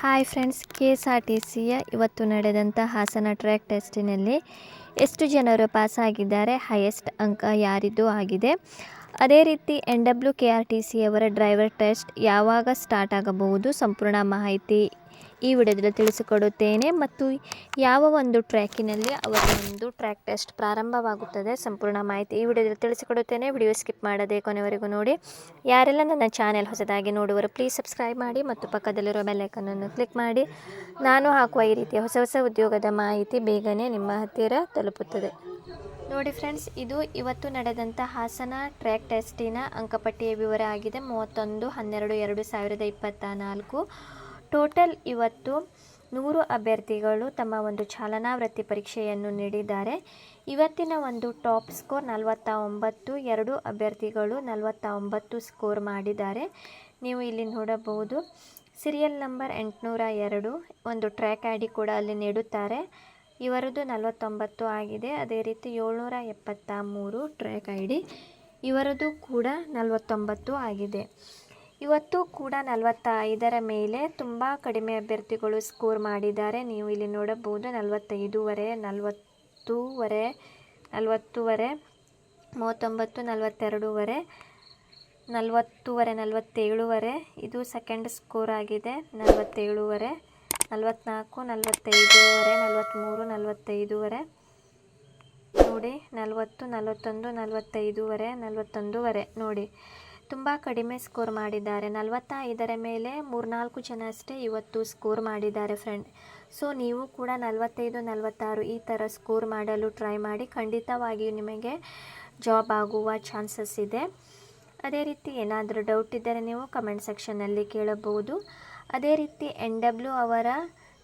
Hi friends K S R T ಸಿಯ ಇವತ್ತು ನಡೆದಂಥ ಹಾಸನ ಟ್ರ್ಯಾಕ್ ಟೆಸ್ಟಿನಲ್ಲಿ ಎಷ್ಟು ಜನರು ಪಾಸ್ ಆಗಿದ್ದಾರೆ ಹೈಯೆಸ್ಟ್ ಅಂಕ ಯಾರಿದ್ದು ಆಗಿದೆ. ಅದೇ ರೀತಿ N W K R T ಸಿಯವರ driver test ಯಾವಾಗ ಸ್ಟಾರ್ಟ್ ಆಗಬಹುದು, ಸಂಪೂರ್ಣ ಮಾಹಿತಿ ಈ ವಿಡಿಯೋದಲ್ಲಿ ತಿಳಿಸಿಕೊಡುತ್ತೇನೆ ಮತ್ತು ಯಾವ ಒಂದು ಟ್ರ್ಯಾಕಿನಲ್ಲಿ ಅವರ ಒಂದು ಟ್ರ್ಯಾಕ್ ಟೆಸ್ಟ್ ಪ್ರಾರಂಭವಾಗುತ್ತದೆ ಸಂಪೂರ್ಣ ಮಾಹಿತಿ ಈ ವಿಡಿಯೋದಲ್ಲಿ ತಿಳಿಸಿಕೊಡುತ್ತೇನೆ. ವಿಡಿಯೋ ಸ್ಕಿಪ್ ಮಾಡದೆ ಕೊನೆವರೆಗೂ ನೋಡಿ. ಯಾರೆಲ್ಲ ನನ್ನ ಚಾನೆಲ್ ಹೊಸದಾಗಿ ನೋಡುವರು ಪ್ಲೀಸ್ ಸಬ್ಸ್ಕ್ರೈಬ್ ಮಾಡಿ ಮತ್ತು ಪಕ್ಕದಲ್ಲಿರೋ ಬೆಲ್ಲೈಕನನ್ನು ಕ್ಲಿಕ್ ಮಾಡಿ. ನಾನು ಹಾಕುವ ಈ ರೀತಿಯ ಹೊಸ ಹೊಸ ಉದ್ಯೋಗದ ಮಾಹಿತಿ ಬೇಗನೆ ನಿಮ್ಮ ಹತ್ತಿರ ತಲುಪುತ್ತದೆ. ನೋಡಿ ಫ್ರೆಂಡ್ಸ್ ಇದು ಇವತ್ತು ನಡೆದಂಥ ಹಾಸನ ಟ್ರ್ಯಾಕ್ ಟೆಸ್ಟಿನ ಅಂಕಪಟ್ಟಿಯ ವಿವರ ಆಗಿದೆ. ಮೂವತ್ತೊಂದು, ಹನ್ನೆರಡು, ಎರಡು ಸಾವಿರದ ಇಪ್ಪತ್ತ ನಾಲ್ಕು. ಟೋಟಲ್ ಇವತ್ತು ನೂರು ಅಭ್ಯರ್ಥಿಗಳು ತಮ್ಮ ಒಂದು ಚಾಲನಾ ವೃತ್ತಿ ಪರೀಕ್ಷೆಯನ್ನು ನೀಡಿದ್ದಾರೆ. ಇವತ್ತಿನ ಒಂದು ಟಾಪ್ ಸ್ಕೋರ್ ನಲವತ್ತ ಒಂಬತ್ತು ಎರಡು ಅಭ್ಯರ್ಥಿಗಳು ನಲವತ್ತ ಒಂಬತ್ತು ಸ್ಕೋರ್ ಮಾಡಿದ್ದಾರೆ. ನೀವು ಇಲ್ಲಿ ನೋಡಬಹುದು, ಸೀರಿಯಲ್ ನಂಬರ್ ಎಂಟುನೂರ ಎರಡು ಒಂದು ಟ್ರ್ಯಾಕ್ ಐ ಡಿ ಕೂಡ ಅಲ್ಲಿ ನೀಡುತ್ತಾರೆ. ಇವರದ್ದು ನಲವತ್ತೊಂಬತ್ತು ಆಗಿದೆ. ಅದೇ ರೀತಿ ಏಳ್ನೂರ ಎಪ್ಪತ್ತ ಮೂರು ಟ್ರ್ಯಾಕ್ ಐ ಡಿ ಇವರದ್ದು ಕೂಡ ನಲವತ್ತೊಂಬತ್ತು ಆಗಿದೆ. ಇವತ್ತು ಕೂಡ ನಲವತ್ತ ಐದರ ಮೇಲೆ ತುಂಬ ಕಡಿಮೆ ಅಭ್ಯರ್ಥಿಗಳು ಸ್ಕೋರ್ ಮಾಡಿದ್ದಾರೆ. ನೀವು ಇಲ್ಲಿ ನೋಡಬಹುದು ನಲವತ್ತೈದುವರೆ, ನಲವತ್ತೂವರೆ ನಲವತ್ತೂವರೆ, ಮೂವತ್ತೊಂಬತ್ತು, ನಲವತ್ತೆರಡೂವರೆ, ನಲವತ್ತೂವರೆ, ನಲವತ್ತೇಳುವರೆ. ಇದು ಸೆಕೆಂಡ್ ಸ್ಕೋರ್ ಆಗಿದೆ. ನಲವತ್ತೇಳುವರೆ ನಲವತ್ತ್ನಾಲ್ಕು ನಲವತ್ತೈದೂವರೆ ನಲವತ್ತ್ಮೂರು ನಲವತ್ತೈದೂವರೆ. ನೋಡಿ, ನಲವತ್ತು, ನಲವತ್ತೊಂದು, ನಲವತ್ತೈದೂವರೆ, ನಲವತ್ತೊಂದೂವರೆ. ನೋಡಿ ತುಂಬ ಕಡಿಮೆ ಸ್ಕೋರ್ ಮಾಡಿದ್ದಾರೆ. ನಲವತ್ತ ಐದರ ಮೇಲೆ ಮೂರ್ನಾಲ್ಕು ಜನ ಅಷ್ಟೇ ಇವತ್ತು ಸ್ಕೋರ್ ಮಾಡಿದ್ದಾರೆ ಫ್ರೆಂಡ್. ಸೊ, ನೀವು ಕೂಡ ನಲವತ್ತೈದು, ನಲವತ್ತಾರು ಈ ಥರ ಸ್ಕೋರ್ ಮಾಡಲು ಟ್ರೈ ಮಾಡಿ. ಖಂಡಿತವಾಗಿಯೂ ನಿಮಗೆ ಜಾಬ್ ಆಗುವ ಚಾನ್ಸಸ್ ಇದೆ. ಅದೇ ರೀತಿ ಏನಾದರೂ ಡೌಟ್ ಇದ್ದರೆ ನೀವು ಕಮೆಂಟ್ ಸೆಕ್ಷನ್ನಲ್ಲಿ ಕೇಳಬಹುದು. ಅದೇ ರೀತಿ ಎನ್ ಡಬ್ಲ್ಯೂ ಅವರ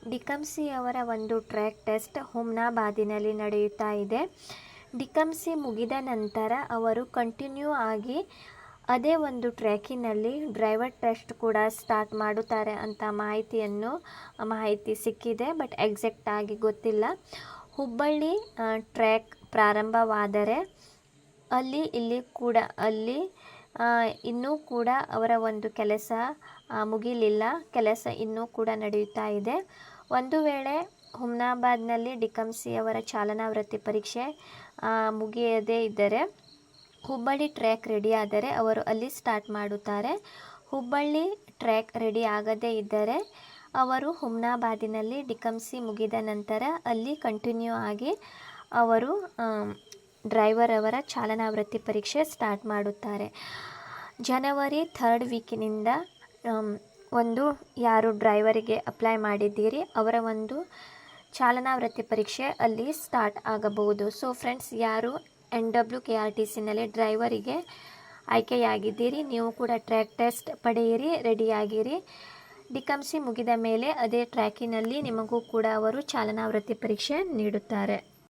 ಡಿಕಮ್ಸಿ ಅವರ ಒಂದು ಟ್ರ್ಯಾಕ್ ಟೆಸ್ಟ್ ಹುಮ್ನಾಬಾದಿನಲ್ಲಿ ನಡೆಯುತ್ತಾ ಇದೆ. ಡಿಕಮ್ಸಿ ಮುಗಿದ ನಂತರ ಅವರು ಕಂಟಿನ್ಯೂ ಆಗಿ ಅದೇ ಒಂದು ಟ್ರ್ಯಾಕಿನಲ್ಲಿ ಡ್ರೈವರ್ ಟೆಸ್ಟ್ ಕೂಡ ಸ್ಟಾರ್ಟ್ ಮಾಡುತ್ತಾರೆ ಅಂತ ಮಾಹಿತಿಯನ್ನು ಮಾಹಿತಿ ಸಿಕ್ಕಿದೆ, ಬಟ್ ಎಕ್ಸಾಕ್ಟ್ ಆಗಿ ಗೊತ್ತಿಲ್ಲ. ಹುಬ್ಬಳ್ಳಿ ಟ್ರ್ಯಾಕ್ ಪ್ರಾರಂಭವಾದರೆ ಅಲ್ಲಿ, ಇಲ್ಲಿ ಕೂಡ, ಅಲ್ಲಿ ಇನ್ನೂ ಕೂಡ ಅವರ ಒಂದು ಕೆಲಸ ಮುಗಿಲಿಲ್ಲ. ಕೆಲಸ ಇನ್ನೂ ಕೂಡ ನಡೆಯುತ್ತಾ ಇದೆ. ಒಂದು ವೇಳೆ ಹುಮ್ನಾಬಾದ್ನಲ್ಲಿ ಡಿಕಮ್ಸಿ ಅವರ ಚಾಲನಾ ವೃತ್ತಿ ಪರೀಕ್ಷೆ ಮುಗಿಯದೇ ಇದ್ದರೆ ಹುಬ್ಬಳ್ಳಿ ಟ್ರ್ಯಾಕ್ ರೆಡಿ ಆದರೆ ಅವರು ಅಲ್ಲಿ ಸ್ಟಾರ್ಟ್ ಮಾಡುತ್ತಾರೆ. ಹುಬ್ಬಳ್ಳಿ ಟ್ರ್ಯಾಕ್ ರೆಡಿ ಆಗದೇ ಇದ್ದರೆ ಅವರು ಹುಮ್ನಾಬಾದಿನಲ್ಲಿ ಡಿಕಂಸಿ ಮುಗಿದ ನಂತರ ಅಲ್ಲಿ ಕಂಟಿನ್ಯೂ ಆಗಿ ಅವರು ಡ್ರೈವರ್ ಅವರ ಚಾಲನಾ ವೃತ್ತಿ ಪರೀಕ್ಷೆ ಸ್ಟಾರ್ಟ್ ಮಾಡುತ್ತಾರೆ. ಜನವರಿ ಥರ್ಡ್ ವೀಕಿನಿಂದ ಒಂದು ಯಾರು ಡ್ರೈವರಿಗೆ ಅಪ್ಲೈ ಮಾಡಿದ್ದೀರಿ, ಅವರ ಒಂದು ಚಾಲನಾ ವೃತ್ತಿ ಪರೀಕ್ಷೆ ಅಲ್ಲಿ ಸ್ಟಾರ್ಟ್ ಆಗಬಹುದು. ಸೊ, ಫ್ರೆಂಡ್ಸ್, ಯಾರು N W K R T ಸಿನಲ್ಲಿ ಡ್ರೈವರಿಗೆ ಆಯ್ಕೆಯಾಗಿದ್ದೀರಿ. ನೀವು ಕೂಡ ಟ್ರ್ಯಾಕ್ ಟೆಸ್ಟ್ ಪಡೆಯಿರಿ, ರೆಡಿಯಾಗಿರಿ. ಡಿಕಮ್ಸಿ ಮುಗಿದ ಮೇಲೆ ಅದೇ ಟ್ರ್ಯಾಕಿನಲ್ಲಿ ನಿಮಗೂ ಕೂಡ ಅವರು ಚಾಲನಾ ವೃತ್ತಿ ಪರೀಕ್ಷೆ ನೀಡುತ್ತಾರೆ.